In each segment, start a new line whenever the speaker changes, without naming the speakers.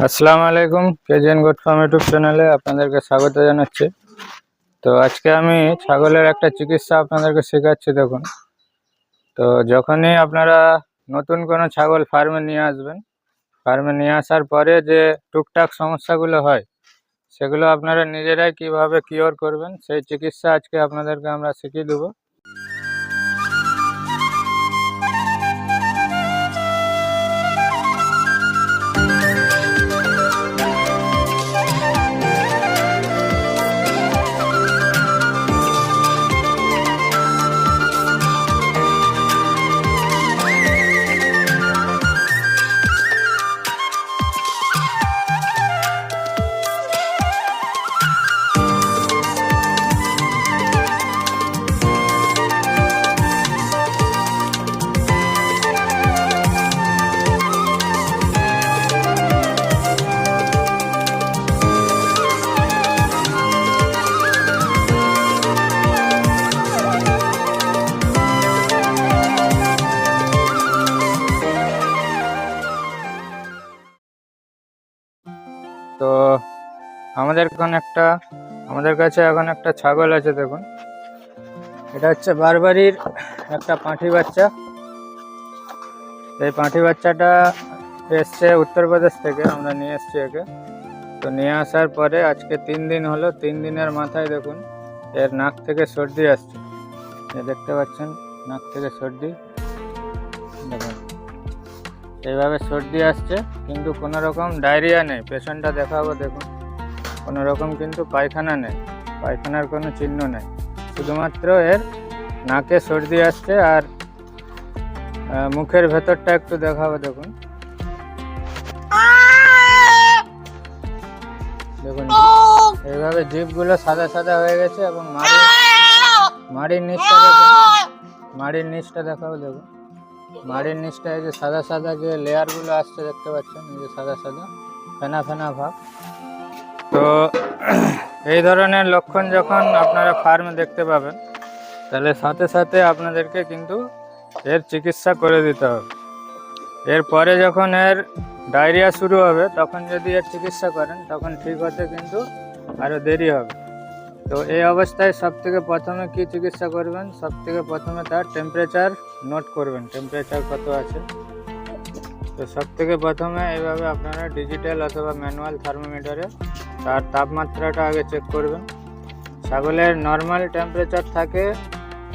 আসসালামু আলাইকুম, KGN goat farm YouTube চ্যানেলে আপনাদেরকে স্বাগত জানাচ্ছি। তো আজকে আমি ছাগলের একটা চিকিৎসা আপনাদেরকে শেখাচ্ছি, দেখুন। তো যখনই আপনারা নতুন কোনো ছাগল ফার্মে নিয়ে আসবেন, ফার্মে নিয়ে আসার পরে যে টুকটাক সমস্যাগুলো হয়, সেগুলো আপনারা নিজেরাই কীভাবে কিওর করবেন, সেই চিকিৎসা আজকে আপনাদেরকে আমরা শিখিয়ে দেবো। আমাদের এখন একটা, আমাদের কাছে এখন একটা ছাগল আছে দেখুন। এটা হচ্ছে বারবারির একটা পাঁঠি বাচ্চা। এই পাঁঠি বাচ্চাটা এসছে উত্তরপ্রদেশ থেকে, আমরা নিয়ে এসছি একে। তো নিয়ে আসার পরে আজকে তিন দিন হলো, তিন দিনের মাথায় দেখুন, এর নাক থেকে সর্দি আসছে। দেখতে পাচ্ছেন, নাক থেকে সর্দি। দেখুন, এইভাবে সর্দি আসছে, কিন্তু কোনো রকম ডায়রিয়া নেই। পেশেন্টটা দেখাবো, দেখুন। কোনো রকম কিন্তু পায়খানা নেই, পায়খানার কোনো চিহ্ন নেই। শুধুমাত্র এর নাকে সর্দি আসছে আর মুখের ভেতরটা একটু দেখাবো, দেখুন। দেখুন, এইভাবে জিভগুলো সাদা সাদা হয়ে গেছে এবং মাড়ি, মাড়ির নিচটা দেখুন। মাড়ির নিচটা দেখাবো, দেখুন। মাড়ির নিচটা এই যে সাদা সাদা যে লেয়ারগুলো আসছে, দেখতে পাচ্ছেন? এই যে সাদা সাদা, ফেনা ফেনা ভাব। তো, এই ধরনের লক্ষণ যখন আপনারা ফার্মে দেখতে পাবেন, তাহলে সাথে সাথে আপনাদেরকে কিন্তু এর চিকিৎসা করে দিতে হবে। এরপরে যখন এর ডায়রিয়া শুরু হবে, তখন যদি এর চিকিৎসা করেন, তখন ঠিক হতে কিন্তু আরও দেরি হবে। তো এই অবস্থায় সব থেকে প্রথমে কি চিকিৎসা করবেন? সব থেকে প্রথমে তার টেম্পারেচার নোট করবেন। টেম্পারেচার কত আছে? তো সব থেকে প্রথমে এইভাবে আপনারা ডিজিটাল অথবা ম্যানুয়াল থার্মোমিটারে তার তাপমাত্রাটা আগে চেক করবেন। ছাগলের নর্মাল টেম্পারেচার থাকে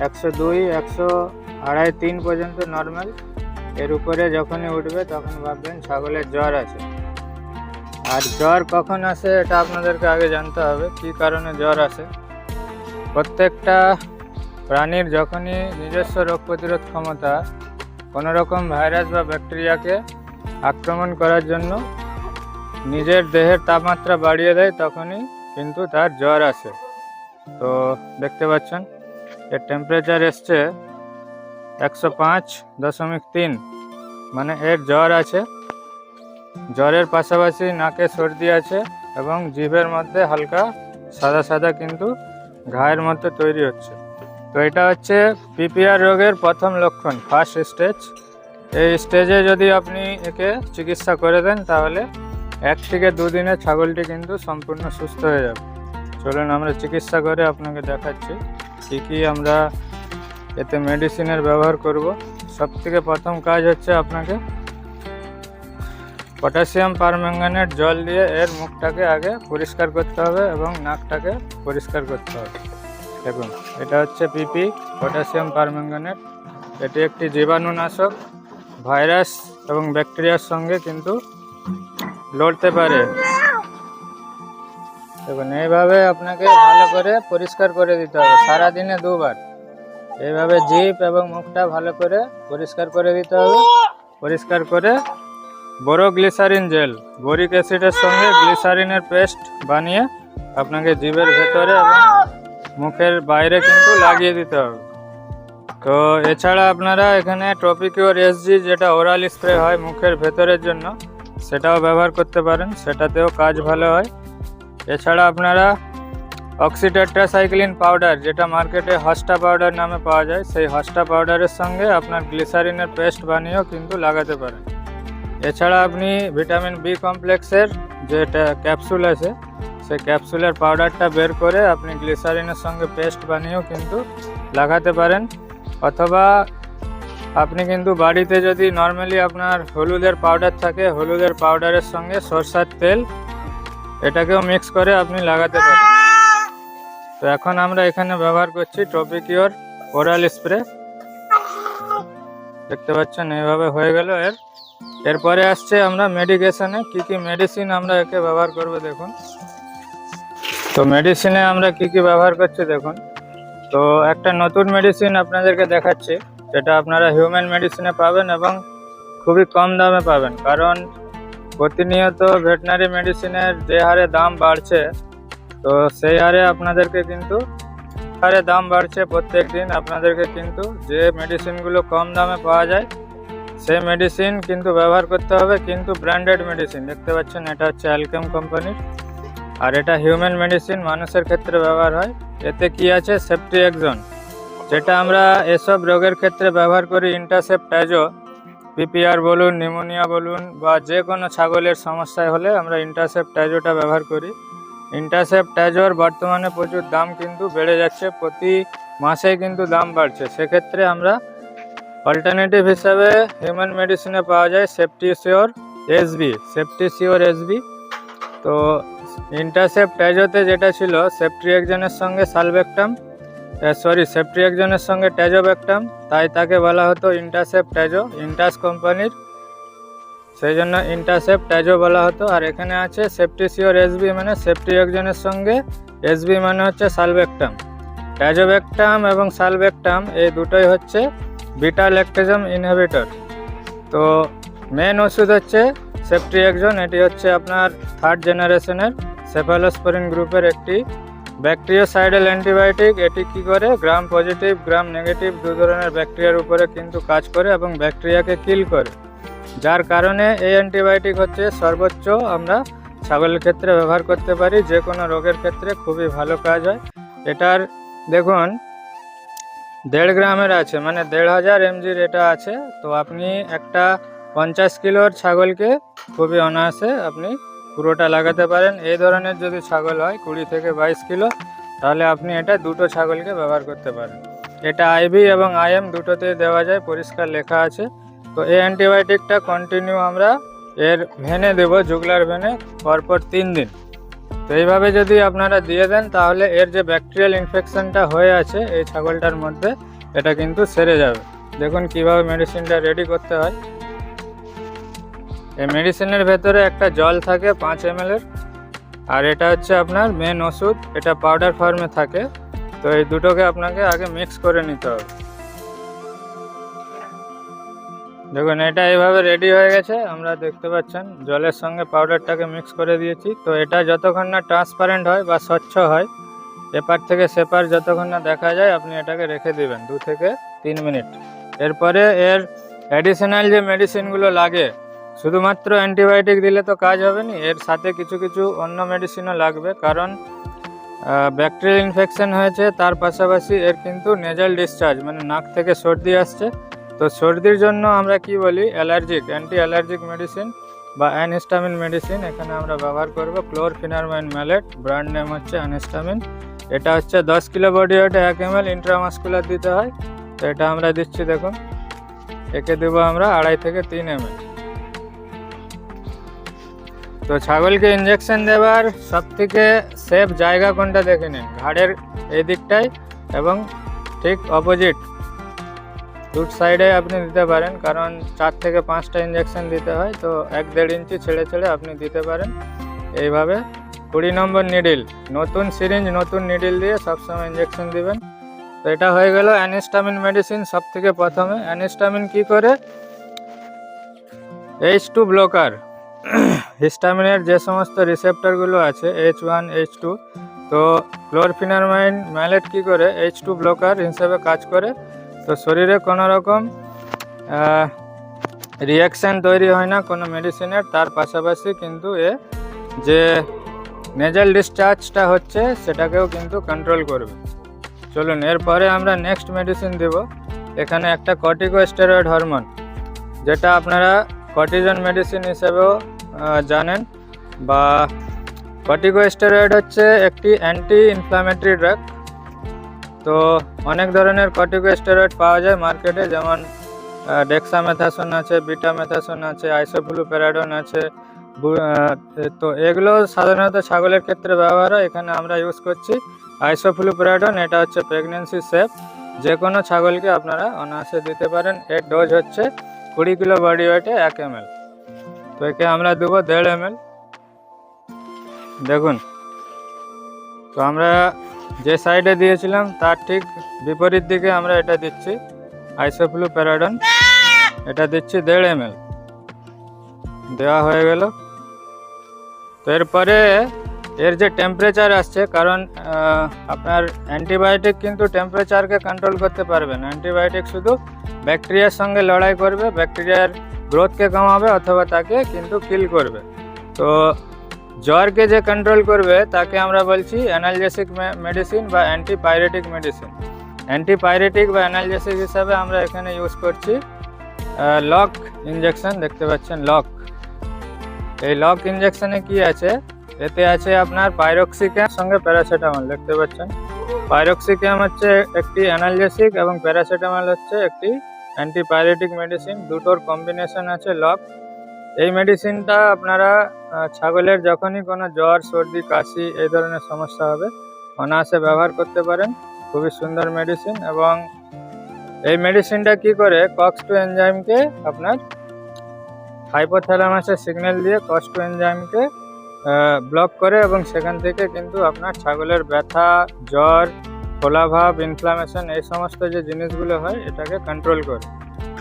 একশো দুই, একশো আড়াই, তিন পর্যন্ত নর্মাল এর উপরে যখনই উঠবে তখন ভাববেন ছাগলের জ্বর আছে। আর জ্বর কখন আসে এটা আপনাদেরকে আগে জানতে হবে, কী কারণে জ্বর আসে। প্রত্যেকটা প্রাণীর যখনই নিজস্ব রোগ প্রতিরোধ ক্ষমতা কোনো রকম ভাইরাস বা ব্যাকটেরিয়াকে আক্রমণ করার জন্য নিজের দেহের তাপমাত্রা বাড়িয়ে দেয়, তখনই কিন্তু তার জ্বর আসে। তো দেখতে পাচ্ছেন, এর টেম্পারেচার এসছে একশো পাঁচ দশমিক তিন মানে এর জ্বর আছে। জ্বরের পাশাপাশি নাকে সর্দি আছে এবং জিভের মধ্যে হালকা সাদা সাদা কিন্তু ঘায়ের মধ্যে তৈরি হচ্ছে। তো এটা হচ্ছে পিপিআর রোগের প্রথম লক্ষণ ফার্স্ট স্টেজ এই স্টেজে যদি আপনি একে চিকিৎসা করে দেন, তাহলে এক থেকে দুদিনে ছাগলটি কিন্তু সম্পূর্ণ সুস্থ হয়ে যাবে। চলুন আমরা চিকিৎসা করে আপনাকে দেখাচ্ছি কী কী আমরা এতে মেডিসিনের ব্যবহার করব। সব থেকে প্রথম কাজ হচ্ছে আপনাকে পটাশিয়াম পারম্যাঙ্গানেট জল দিয়ে এর মুখটাকে আগে পরিষ্কার করতে হবে এবং নাকটাকে পরিষ্কার করতে হবে। দেখুন, এটা হচ্ছে পিপি পটাশিয়াম পারম্যাঙ্গানেট এটি একটি জীবাণুনাশক, ভাইরাস এবং ব্যাকটেরিয়ার সঙ্গে কিন্তু লড়তে পারে। দেখুন, এইভাবে আপনাকে ভালো করে পরিষ্কার করে দিতে হবে, সারাদিনে দুবার। এইভাবে জিপ এবং মুখটা ভালো করে পরিষ্কার করে দিতে হবে। পরিষ্কার করে বোরো গ্লিসারিন জেল বোরিক অ্যাসিডের সঙ্গে গ্লিসারিনের পেস্ট বানিয়ে আপনাকে জিভের ভেতরে এবং মুখের বাইরে কিন্তু লাগিয়ে দিতে হবে। তো এছাড়া আপনারা এখানে Tropicure S G oral spray হয় মুখের ভেতরের জন্য, সেটাও ব্যবহার করতে পারেন, সেটাতেও কাজ ভালো হয়। এছাড়া আপনারা অক্সিটেট্রাসাইক্লিন পাউডার যেটা মার্কেটে হস্টা পাউডার নামে পাওয়া যায়, সেই হস্টা পাউডারের সঙ্গে আপনার গ্লিসারিনের পেস্ট বানিয়েও কিন্তু লাগাতে পারেন। এছাড়া আপনি ভিটামিন বি কমপ্লেক্সের যেটা ক্যাপসুল আছে সেই ক্যাপসুলের পাউডারটা বের করে আপনি গ্লিসারিনের সঙ্গে পেস্ট বানিয়েও কিন্তু লাগাতে পারেন। অথবা আপনি কিন্তু বাড়িতে যদি নর্মালি আপনার হলুদের পাউডার থাকে, হলুদের পাউডারের সঙ্গে সরষার তেল, এটাকেও মিক্স করে আপনি লাগাতে পারেন। তো এখন আমরা এখানে ব্যবহার করছি টপিকিওর ওরাল স্প্রে দেখতে পাচ্ছেন, এইভাবে হয়ে গেল এর। এরপরে আসছে আমরা মেডিকেশনে কি কি মেডিসিন আমরা একে ব্যবহার করব দেখুন। তো মেডিসিনে আমরা কি কি ব্যবহার করছি দেখুন। তো একটা নতুন মেডিসিন আপনাদেরকে দেখাচ্ছি যেটা আপনারা হিউম্যান মেডিসিনে পাবেন এবং খুবই কম দামে পাবেন। কারণ প্রতিনিয়ত ভেটেনারি মেডিসিনের যে হারে দাম বাড়ছে, তো সেই হারে আপনাদেরকে কিন্তু হারে দাম বাড়ছে প্রত্যেক দিন আপনাদেরকে কিন্তু যে মেডিসিনগুলো কম দামে পাওয়া যায়, সেই মেডিসিন কিন্তু ব্যবহার করতে হবে। কিন্তু ব্র্যান্ডেড মেডিসিন দেখতে পাচ্ছেন এটা হচ্ছে অ্যালকেম কোম্পানির আর এটা হিউম্যান মেডিসিন মানুষের ক্ষেত্রে ব্যবহার হয়। এতে কি আছে? সেফটি একজন যেটা আমরা এসব রোগের ক্ষেত্রে ব্যবহার করি ইন্টারসেপ ট্যাজো পিপিআর বলুন নিউমোনিয়া বলুন, বা যে কোনো ছাগলের সমস্যায় হলে আমরা ইন্টারসেপ ট্যাজোটা ব্যবহার করি। ইন্টারসেপ ট্যাজোর বর্তমানে প্রচুর দাম কিন্তু বেড়ে যাচ্ছে। প্রতি মাসেই কিন্তু দাম বাড়ছে। সেক্ষেত্রে আমরা অল্টারনেটিভ হিসাবে হিউম্যান মেডিসিনে পাওয়া যায় safety sure SB safety sure SB তো ইন্টারসেপ ট্যাজোতে যেটা ছিল সেফটি একজনের সঙ্গে সালভেক্টাম সরি সেফটি একজনের সঙ্গে ট্যাজোব্যাকটাম তাই তাকে বলা হতো ইন্টারসেপ ট্যাজো ইন্টাস কোম্পানির সেই জন্য ইন্টারসেপ ট্যাজো বলা হতো। আর এখানে আছে সেফটি শিওর এসবি মানে সেফটি একজনের সঙ্গে এসবি মানে হচ্ছে সালভেক্টাম ট্যাজোব্যাকটাম এবং সালভেক্টাম এই দুটোই হচ্ছে বিটা ল্যাকটেজম ইনহিবিটর তো মেন ওষুধ হচ্ছে সেফটি একজন এটি হচ্ছে আপনার থার্ড জেনারেশনের সেফালোস্পোরিন গ্রুপের একটি ব্যাকটেরিয়াসাইডাল অ্যান্টিবায়োটিক এটি কি করে? গ্রাম পজিটিভ গ্রাম নেগেটিভ দু ধরনের ব্যাকটেরিয়ার উপরে কিন্তু কাজ করে এবং ব্যাকটেরিয়াকে কিল করে। যার কারণে এই অ্যান্টিবায়োটিক হচ্ছে সর্বোচ্চ আমরা ছাগলের ক্ষেত্রে ব্যবহার করতে পারি, যে কোনো রোগের ক্ষেত্রে খুবই ভালো কাজ হয়। এটার দেখুন, দেড় গ্রামের আছে মানে দেড় হাজার এমজির এটা আছে। তো আপনি একটা পঞ্চাশ কিলোর ছাগলকে খুবই অনায়াসে আপনি পুরোটা লাগাতে পারেন। এই ধরনের যদি ছাগল হয়, কুড়ি থেকে বাইশ কিলো, তাহলে আপনি এটা দুটো ছাগলকে ব্যবহার করতে পারেন। এটা আইভি এবং আইএম দুটোতেই দেওয়া যায়, পরিষ্কার লেখা আছে। তো এই অ্যান্টিবায়োটিকটা কন্টিনিউ আমরা এর ভেনে দেব জুগলার ভেনে, পরপর তিন দিন। তো এইভাবে যদি আপনারা দিয়ে দেন, তাহলে এর যে ব্যাকটেরিয়াল ইনফেকশনটা হয়ে আছে, এই ছাগলটার মধ্যে, এটা কিন্তু সেরে যাবে। দেখুন কীভাবে মেডিসিনটা রেডি করতে হয়। এই মেডিসিনের ভেতরে একটা জল থাকে পাঁচ এম এর। আর এটা হচ্ছে আপনার মেন ওষুধ, এটা পাউডার ফর্মে থাকে। তো এই দুটোকে আপনাকে আগে মিক্স করে নিতে হবে। দেখুন, এটা এইভাবে রেডি হয়ে গেছে। আমরা দেখতে পাচ্ছেন, জলের সঙ্গে পাউডারটাকে মিক্স করে দিয়েছি। তো এটা যতক্ষণ না ট্রান্সপারেন্ট হয় বা স্বচ্ছ হয়, এপার থেকে সেপার যতক্ষণ না দেখা যায়, আপনি এটাকে রেখে দিবেন দু থেকে তিন মিনিট। এরপরে এর অ্যাডিশনাল যে মেডিসিনগুলো লাগে শুধুমাত্র অ্যান্টিবায়োটিক দিলে তো কাজ হবে না এর সাথে কিছু কিছু অন্য মেডিসিনও লাগবে, কারণ ব্যাকটেরিয়াল ইনফেকশন হয়েছে, তার পাশাপাশি এর কিন্তু নেজাল ডিসচার্জ মানে নাক থেকে সর্দি আসছে। তো সর্দির জন্য আমরা কি বলি? অ্যালার্জিক অ্যান্টি অ্যালার্জিক মেডিসিন বা অ্যানহিস্টামিন মেডিসিন এখানে আমরা ব্যবহার করব। ক্লোরফিনারমাইন ম্যালেট ব্র্যান্ড নেম হচ্ছে অ্যানহিস্টামিন এটা হচ্ছে দশ কিলো বডি ওয়েটে এক এম এল ইন্ট্রামাস্কুলার দিতে হয়। তো এটা আমরা দিচ্ছি, দেখুন। একে দেবো আমরা আড়াই থেকে তিন এম এল তো ছাগলকে ইঞ্জেকশন দেওয়ার সব থেকে সেফ জায়গা কোনটা দেখে নিন। ঘাড়ের এই দিকটায় এবং ঠিক অপোজিট দুট সাইডে আপনি দিতে পারেন, কারণ চার থেকে পাঁচটা ইঞ্জেকশন দিতে হয়, তো এক দেড় ইঞ্চি ছেড়ে ছেড়ে আপনি দিতে পারেন। এইভাবে কুড়ি নম্বর নিডিল নতুন সিরিঞ্জ নতুন নিডিল দিয়ে সবসময় ইঞ্জেকশন দিবেন। তো এটা হয়ে গেল অ্যানিস্টামিন মেডিসিন সব থেকে প্রথমে। অ্যানিস্টামিন কি করে? এইচ টু ব্লকার হিস্টামিনের যে সমস্ত রিসেপ্টরগুলো আছে এইচ ওয়ান এইচ টু তো ক্লোরফিনারমাইন ম্যালেট কী করে? এইচ টু ব্লকার হিসেবে কাজ করে। তো শরীরে কোনো রকম রিয়াকশান তৈরি হয় না কোনো মেডিসিনের তার পাশাপাশি কিন্তু এ যে নেজাল ডিসচার্জটা হচ্ছে, সেটাকেও কিন্তু কন্ট্রোল করবে। চলুন, এরপরে আমরা নেক্সট মেডিসিন দেব। এখানে একটা কর্টিকোস্টেরয়েড হরমোন যেটা আপনারা কর্টিজন মেডিসিন হিসেবেও জানেন। বা কর্টিকোস্টেরয়েড হচ্ছে একটি অ্যান্টি ইনফ্লামেটরি ড্রাগ তো অনেক ধরনের কর্টিকোস্টেরয়েড পাওয়া যায় মার্কেটে যেমন ডেক্সামেথাসন আছে বিটামেথাসন আছে আইসোফ্লুপ্যারাডন আছে তো এগুলো সাধারণত ছাগলের ক্ষেত্রে ব্যবহার হয়। এখানে আমরা ইউজ করছি আইসোফ্লুপ্যারাডন এটা হচ্ছে প্রেগনেন্সি সেফ যে কোনো ছাগলকে আপনারা অনায়াসে দিতে পারেন। এর ডোজ হচ্ছে কুড়ি কিলো বডি ওয়েটে এক এম তো একে আমরা দেবো দেড় এম দেখুন, তো আমরা যে সাইডে দিয়েছিলাম, তার ঠিক বিপরীত দিকে আমরা এটা দিচ্ছি আইসোফ্লু প্যারাডন এটা দিচ্ছি দেড় এম দেওয়া হয়ে গেল। তো এরপরে এর যে টেম্পারেচার আসছে, কারণ আপনার অ্যান্টিবায়োটিক কিন্তু টেম্পারেচারকে কন্ট্রোল করতে পারবে না। অ্যান্টিবায়োটিক শুধু ব্যাকটেরিয়ার সঙ্গে লড়াই করবে। ব্যাকটেরিয়ার গ্রোথকে কমাবে অথবা তাকে কিন্তু কিল করবে। তো জ্বরকে যে কন্ট্রোল করবে, তাকে আমরা বলছি অ্যানালজেসিক মেডিসিন বা অ্যান্টিপাইরেটিক মেডিসিন অ্যান্টিপাইরেটিক বা অ্যানালজেসিক হিসাবে আমরা এখানে ইউজ করছি লক ইঞ্জেকশন দেখতে পাচ্ছেন লক এই লক ইঞ্জেকশনে কি আছে? এতে আছে আপনার পাইরক্সিক্যাম সঙ্গে প্যারাসিটামল দেখতে পাচ্ছেন। পাইরক্সিক্যাম হচ্ছে একটি অ্যানালজেসিক এবং প্যারাসিটামল হচ্ছে একটি অ্যান্টিপাইরেটিক মেডিসিন দুটোর কম্বিনেশন আছে লক এই মেডিসিনটা আপনারা ছাগলের যখনই কোনো জ্বর, সর্দি, কাশি, এই ধরনের সমস্যা হবে, অনায়াসে ব্যবহার করতে পারেন। খুবই সুন্দর মেডিসিন এবং এই মেডিসিনটা কি করে? কক্স টু এনজাইমকে আপনার হাইপোথ্যালামাসের সিগন্যাল দিয়ে কক্স টু এনজাইমকে ব্লক করে এবং সেখান থেকে কিন্তু আপনার ছাগলের ব্যথা, জ্বর ফোলাভাব ইনফ্লামেশন এই সমস্ত যে জিনিসগুলো হয়, এটাকে কন্ট্রোল করে।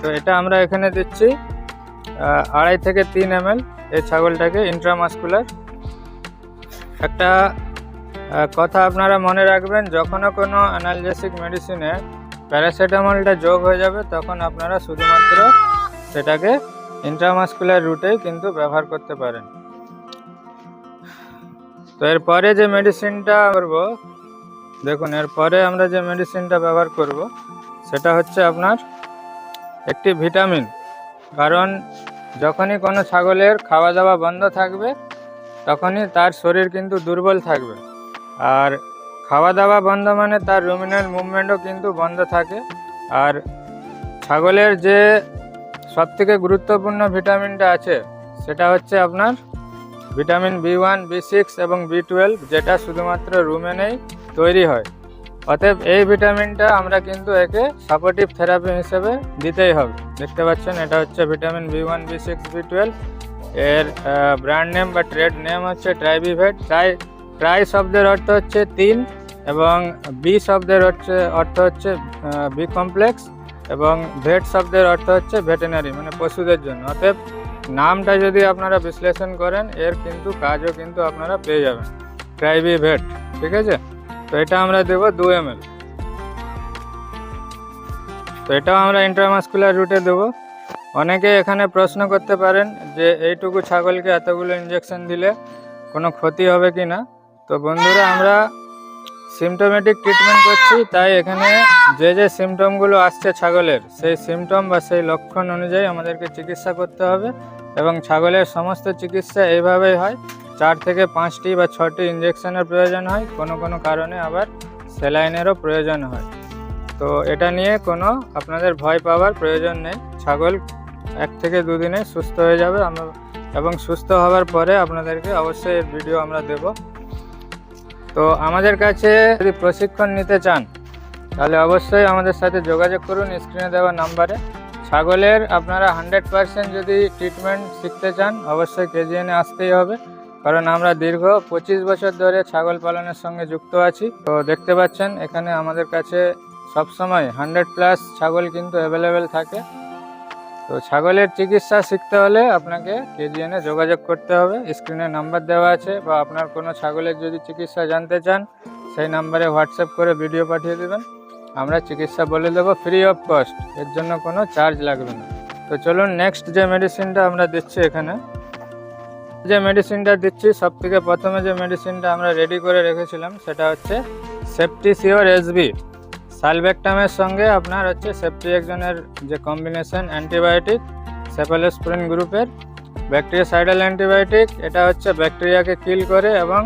তো এটা আমরা এখানে দিচ্ছি আড়াই থেকে তিন এম এই ছাগলটাকে ইন্ট্রামাসকুলার একটা কথা আপনারা মনে রাখবেন, যখনও কোনো অ্যানালজেসিক মেডিসিনে প্যারাসিটামলটা যোগ হয়ে যাবে, তখন আপনারা শুধুমাত্র সেটাকে ইন্ট্রামাসকুলার রুটেই কিন্তু ব্যবহার করতে পারেন। তো এরপরে যে মেডিসিনটা করব দেখুন, এরপরে আমরা যে মেডিসিনটা ব্যবহার করব, সেটা হচ্ছে আপনার একটি ভিটামিন কারণ যখনই কোনো ছাগলের খাওয়া দাওয়া বন্ধ থাকবে, তখনই তার শরীর কিন্তু দুর্বল থাকবে। আর খাওয়া দাওয়া বন্ধ মানে তার রুমিনাল মুভমেন্টও কিন্তু বন্ধ থাকে। আর ছাগলের যে সবথেকে গুরুত্বপূর্ণ ভিটামিনটা আছে, সেটা হচ্ছে আপনার vitamin B one B six এবং বি টুয়েলভ যেটা শুধুমাত্র রুমেনেই তৈরি হয়। অতএব এই ভিটামিনটা আমরা কিন্তু একে সাপোর্টিভ থেরাপি হিসেবে দিতেই হবে। দেখতে পাচ্ছেন, এটা হচ্ছে vitamin B one B six B twelve এর ব্র্যান্ড নেম বা ট্রেড নেম হচ্ছে ট্রাইবিভেট ট্রাই ট্রাই শব্দের অর্থ হচ্ছে তিন এবং বি শব্দের হচ্ছে, অর্থ হচ্ছে বি কমপ্লেক্স এবং ভেট শব্দের অর্থ হচ্ছে ভেটেনারি মানে পশুদের জন্য। অতএব নামটা যদি আপনারা বিশ্লেষণ করেন, এর কিন্তু কাজও কিন্তু আপনারা পেয়ে যাবেন। ট্রাইবি ভেট ঠিক আছে? তো এটা আমরা দেবো দু এম তো এটাও আমরা ইন্ট্রামাসকুলার রুটে দেবো। অনেকে এখানে প্রশ্ন করতে পারেন যে এইটুকু ছাগলকে এতগুলো ইঞ্জেকশন দিলে কোনো ক্ষতি হবে কি না? তো বন্ধুরা, আমরা সিমটোমেটিক ট্রিটমেন্ট করছি, তাই এখানে যে যে সিমটমগুলো আসছে ছাগলের, সেই সিমটম বা সেই লক্ষণ অনুযায়ী আমাদেরকে চিকিৎসা করতে হবে এবং ছাগলের সমস্ত চিকিৎসা এইভাবেই হয়। চার থেকে পাঁচটি বা ছটি ইঞ্জেকশনের প্রয়োজন হয়। কোনো কোনো কারণে আবার স্যালাইনেরও প্রয়োজন হয়। তো এটা নিয়ে কোনো আপনাদের ভয় পাওয়ার প্রয়োজন নেই। ছাগল এক থেকে দুদিনে সুস্থ হয়ে যাবে। আমরা এবং সুস্থ হওয়ার পরে আপনাদেরকে অবশ্যই এর ভিডিও আমরা দেব। তো আমাদের কাছে যদি প্রশিক্ষণ নিতে চান, তাহলে অবশ্যই আমাদের সাথে যোগাযোগ করুন স্ক্রিনে দেওয়া নাম্বারে। ছাগলের আপনারা হান্ড্রেড পার্সেন্ট যদি ট্রিটমেন্ট শিখতে চান, অবশ্যই কেজিএনে আসতেই হবে। কারণ আমরা দীর্ঘ পঁচিশ বছর ধরে ছাগল পালনের সঙ্গে যুক্ত আছি। তো দেখতে পাচ্ছেন, এখানে আমাদের কাছে সবসময় হান্ড্রেড প্লাস ছাগল কিন্তু অ্যাভেলেবেল থাকে। তো ছাগলের চিকিৎসা শিখতে হলে আপনাকে কেজিএনে যোগাযোগ করতে হবে। স্ক্রিনে নাম্বার দেওয়া আছে বা আপনার কোনো ছাগলের যদি চিকিৎসা জানতে চান, সেই নাম্বারে হোয়াটসঅ্যাপ করে ভিডিও পাঠিয়ে দেবেন। আমরা চিকিৎসা বলে দেবো ফ্রি অফ কস্ট এর জন্য কোনো চার্জ লাগবে না। তো চলুন নেক্সট যে মেডিসিনটা আমরা দিচ্ছি এখানে যে মেডিসিনটা দিচ্ছি সব থেকে প্রথমে যে মেডিসিনটা আমরা রেডি করে রেখেছিলাম, সেটা হচ্ছে সেপটিসিওর এসবি সালভেক্টামের সঙ্গে আপনার হচ্ছে সেফটি একজনের যে কম্বিনেশন অ্যান্টিবায়োটিক সেপালোস্প্রিন গ্রুপের ব্যাকটেরিয়াসাইডাল অ্যান্টিবায়োটিক এটা হচ্ছে ব্যাকটেরিয়াকে কিল করে এবং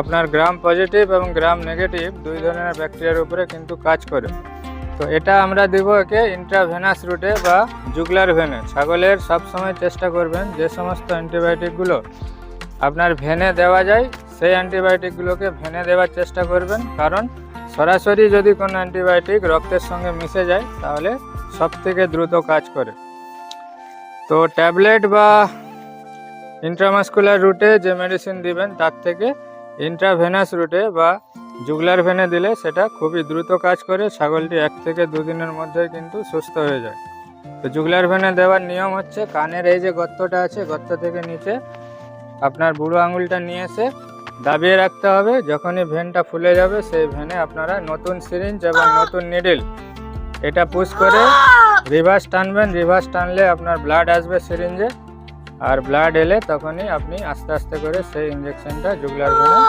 আপনার গ্রাম পজিটিভ এবং গ্রাম নেগেটিভ দুই ধরনের ব্যাকটেরিয়ার উপরে কিন্তু কাজ করে। তো এটা আমরা দিব একে ইন্ট্রাভেনাস রুটে বা জুগলার ভেনে ছাগলের সবসময় চেষ্টা করবেন যে সমস্ত অ্যান্টিবায়োটিকগুলো আপনার ভেনে দেওয়া যায়, সেই অ্যান্টিবায়োটিকগুলোকে ভেনে দেওয়ার চেষ্টা করবেন। কারণ সরাসরি যদি কোনো অ্যান্টিবায়োটিক রক্তের সঙ্গে মিশে যায়, তাহলে সব থেকে দ্রুত কাজ করে। তো ট্যাবলেট বা ইন্ট্রামাস্কুলার রুটে যে মেডিসিন দিবেন, তার থেকে ইন্ট্রাভেনাস রুটে বা জুগলার ভেনে দিলে সেটা খুবই দ্রুত কাজ করে ছাগলটি এক থেকে দুদিনের মধ্যে কিন্তু সুস্থ হয়ে যায়। তো জুগলার ভেনে দেওয়ার নিয়ম হচ্ছে কানের এই যে গর্তটা আছে গর্ত থেকে নিচে আপনার বুড়ো আঙুলটা নিয়ে এসে দাবিয়ে রাখতে হবে যখনই ভেনটা ফুলে যাবে সেই ভেনে আপনারা নতুন সিরিঞ্জ এবং নতুন নিডল এটা পুশ করে রিভার্স টানবেন। রিভার্স টানলে আপনার ব্লাড আসবে সিরিঞ্জে। আর ব্লাড এলে তখনই আপনি আস্তে আস্তে করে সেই ইঞ্জেকশনটা জুগলার ভেনে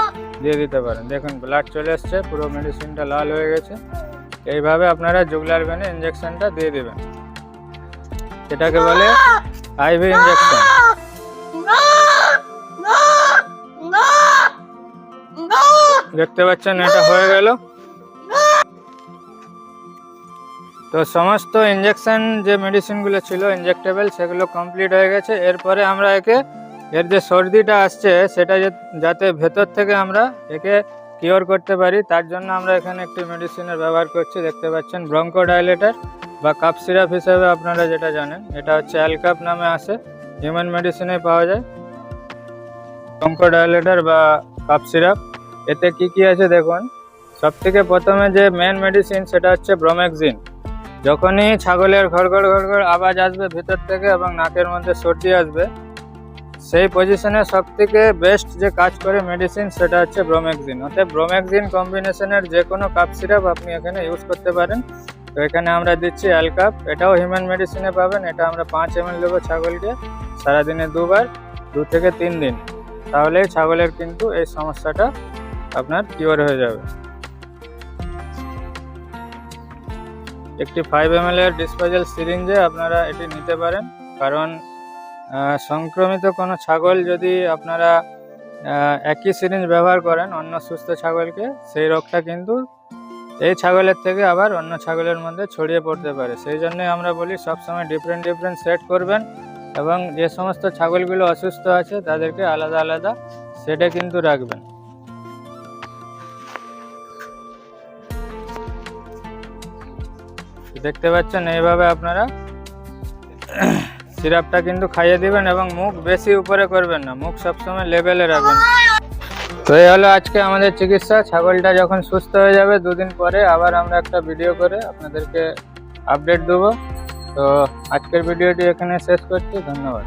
দিয়ে দিতে পারেন। দেখুন ব্লাড চলে এসছে, পুরো মেডিসিনটা লাল হয়ে গেছে। এইভাবে আপনারা জুগলার ভেনে ইঞ্জেকশনটা দিয়ে দেবেন। এটাকে বলে আইভি ইঞ্জেকশন দেখতে পাচ্ছেন, এটা হয়ে গেল। তো সমস্ত ইঞ্জেকশন যে মেডিসিনগুলো ছিল ইনজেক্টেবল সেগুলো কমপ্লিট হয়ে গেছে। এরপরে আমরা একে, এর যে সর্দিটা আসছে, সেটা যাতে ভেতর থেকে আমরা একে কিওর করতে পারি, তার জন্য আমরা এখানে একটি মেডিসিনের ব্যবহার করছি। দেখতে পাচ্ছেন ব্রঙ্কো ডাইলেটার বা কাপ সিরাপ হিসেবে আপনারা যেটা জানেন, এটা হচ্ছে অ্যালকাপ নামে আসে হিউম্যান মেডিসিনে পাওয়া যায়। ব্রঙ্কো ডাইলেটার বা কাপ সিরাপ এতে কি কি আছে দেখুন। সব থেকে প্রথমে যে মেন মেডিসিন সেটা হচ্ছে ব্রোমেক্সিন যখনই ছাগলের ঘড়ঘড় ঘড়ঘড় আওয়াজ আসবে ভিতর থেকে এবং নাকের মধ্যে সর্দি আসবে, সেই পজিশনে সব থেকে বেস্ট যে কাজ করে মেডিসিন সেটা হচ্ছে ব্রোমেক্সিন অর্থাৎ ব্রোমেক্সিন কম্বিনেশনের যে কোনো কাপ সিরাপ আপনি এখানে ইউজ করতে পারেন। তো এখানে আমরা দিচ্ছি অ্যালকাপ এটাও হিউম্যান মেডিসিনে পাবেন, এটা আমরা পাঁচ এম এল দেবো ছাগলকে সারাদিনে দুবার, দু থেকে তিন দিন। তাহলেই ছাগলের কিন্তু এই সমস্যাটা আপনার কিওর হয়ে যাবে। একটি ফাইভ এম এর ডিসপোজাল সিরিঞ্জে আপনারা এটি নিতে পারেন। কারণ সংক্রমিত কোনো ছাগল যদি আপনারা একই সিরিঞ্জ ব্যবহার করেন অন্য সুস্থ ছাগলকে, সেই রোগটা কিন্তু এই ছাগলের থেকে আবার অন্য ছাগলের মধ্যে ছড়িয়ে পড়তে পারে। সেই জন্যই আমরা বলি সবসময় ডিফারেন্ট ডিফারেন্ট সেট করবেন এবং যে সমস্ত ছাগলগুলো অসুস্থ আছে তাদেরকে আলাদা আলাদা সেটে কিন্তু রাখবেন। দেখতে পাচ্ছেন, এইভাবে আপনারা সিরাপটা কিন্তু খাইয়ে দিবেন এবং মুখ বেশি উপরে করবেন না। মুখ সবসময় লেভেলে রাখবেন। তো এই হলো আজকে আমাদের চিকিৎসা। ছাগলটা যখন সুস্থ হয়ে যাবে, দুদিন পরে আবার আমরা একটা ভিডিও করে আপনাদেরকে আপডেট দেবো। তো আজকের ভিডিওটি এখানে শেষ করছি। ধন্যবাদ।